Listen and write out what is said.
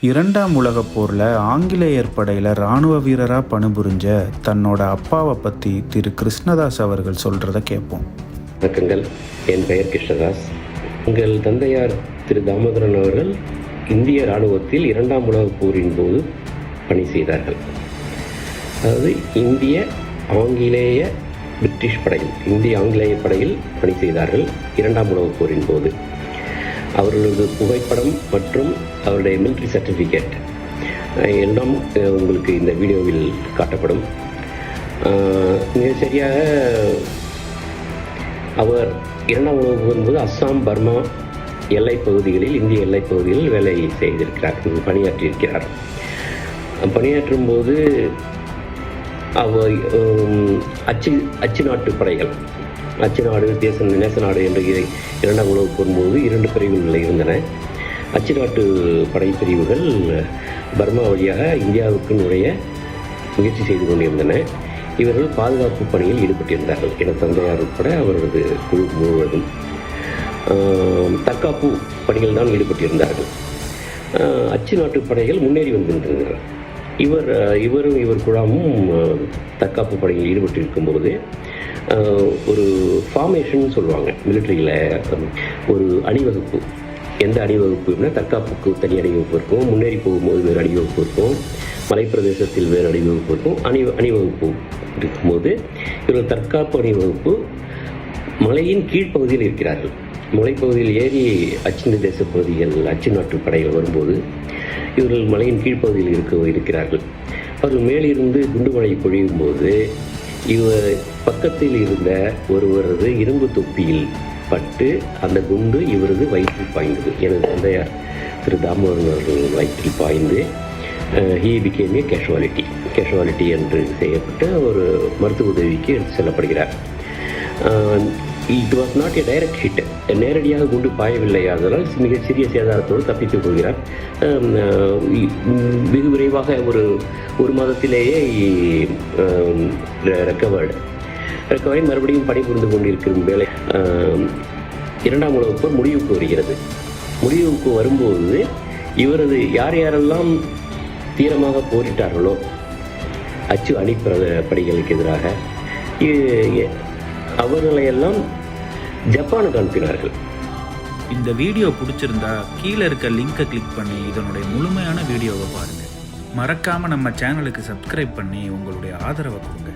இரண்டாம் உலகப் போரில் ஆங்கிலேயர் படையில் இராணுவ வீரராக பணிபுரிஞ்ச தன்னோட அப்பாவை பற்றி திரு கிருஷ்ணதாஸ் அவர்கள் சொல்கிறத கேட்போம் வணக்கங்கள். என் பெயர் கிருஷ்ணதாஸ். எங்கள் தந்தையார் திரு தாமோதரன் அவர்கள் இந்திய இராணுவத்தில் இரண்டாம் உலகப் போரின் போது பணி செய்தார்கள். அதாவது இந்திய ஆங்கிலேய பிரிட்டிஷ் படையில் இந்திய ஆங்கிலேய படையில் பணி செய்தார்கள் இரண்டாம் உலகப் போரின் போது. அவர்களது புகைப்படம் மற்றும் அவருடைய மிலிட்ரி சர்டிஃபிகேட் எல்லாம் உங்களுக்கு இந்த வீடியோவில் காட்டப்படும். மிக சரியாக அவர் இரண்டாம் உலக போகும்போது போது அஸ்ஸாம் பர்மா எல்லைப் பகுதிகளில் இந்திய எல்லைப் பகுதிகளில் வேலை செய்திருக்கிறார் பணியாற்றியிருக்கிறார். பணியாற்றும் போது அவர் அச்சு அச்சு நாட்டு படைகள் அச்சு நாடு தேச நேச நாடு என்ற இரண்டாம் உலகப் போரின் இரண்டு பிரிவுகள் இருந்தன. அச்சு நாட்டு படைப்பிரிவுகள் பர்மா வழியாக இந்தியாவுக்கு நுழைய முயற்சி செய்து கொண்டிருந்தன. இவர்கள் பாதுகாப்பு பணியில் ஈடுபட்டிருந்தார்கள் என தந்தையார் உட்பட அவரது குழு முழுவதும். தற்காப்பு பணியில் தான் ஈடுபட்டிருந்தார்கள். அச்சு நாட்டு படைகள் முன்னேறி வந்திருந்தனர் இவர் இவரும் இவர் குழாமும் தற்காப்பு படையில் ஈடுபட்டிருக்கும் போது ஒரு ஃபார்மேஷன் சொல்லுவாங்க மிலிட்ரியில் ஒரு அணிவகுப்பு. எந்த அணிவகுப்புனா தற்காப்புக்கு தனி அணிவகுப்பு இருக்கும் முன்னேறி போகும்போது வேறு அணிவகுப்பு இருக்கும் மலைப்பிரதேசத்தில் வேறு அணிவகுப்பு இருக்கும் அணி அணிவகுப்பு இருக்கும்போது இவர்கள் தற்காப்பு அணிவகுப்பு மலையின் கீழ்ப்பகுதியில் இருக்கிறார்கள். மலைப்பகுதியில் ஏறி அச்சிந்த தேச பகுதிகள் அச்சு நாட்டு படைகள் வரும்போது இவர்கள் மலையின் கீழ்ப்பகுதியில் இருக்க இருக்கிறார்கள். அவர்கள் மேலிருந்து குண்டுமழை பொழியும் போது இவர் பக்கத்தில் இருந்த ஒருவரது இரும்பு தொப்பியில் பட்டு அந்த குண்டு இவரது வயிற்றில் பாய்ந்தது. எனது தந்தையார் திரு தாமோதரன் அவர்கள் வயிற்றில் பாய்ந்து he became a casualty casualty என்று செய்யப்பட்டு ஒரு மருத்துவ உதவிக்கு எடுத்து செல்லப்படுகிறார். It was not a direct hit நேரடியாக குண்டு பாயவில்லை. அதனால் மிக சிறிய சேதாரத்தோடு தப்பித்துக் கொள்கிறார். மிக வெகு விரைவாக ஒரு ஒரு மாதத்திலேயே ரெக்கவர்டு ரெக்கவரி மறுபடியும் பணிபுரிந்து கொண்டிருக்கும் வேலை இரண்டாம் உலகப் போர் முடிவுக்கு வருகிறது. முடிவுக்கு வரும்போது இவரது யார் யாரெல்லாம் தீரமாக போரிட்டார்களோ அச்சு அணிப்பிர படைகளுக்கு எதிராக அவர்களையெல்லாம் ஜப்பானுக்கு அனுப்பினார்கள். இந்த வீடியோ பிடிச்சிருந்தா கீழே இருக்க லிங்கை கிளிக் பண்ணி இதனுடைய முழுமையான வீடியோவை பாருங்கள் மறக்காமல் நம்ம சேனலுக்கு சப்ஸ்கிரைப் பண்ணி உங்களுடைய ஆதரவை கொடுங்க.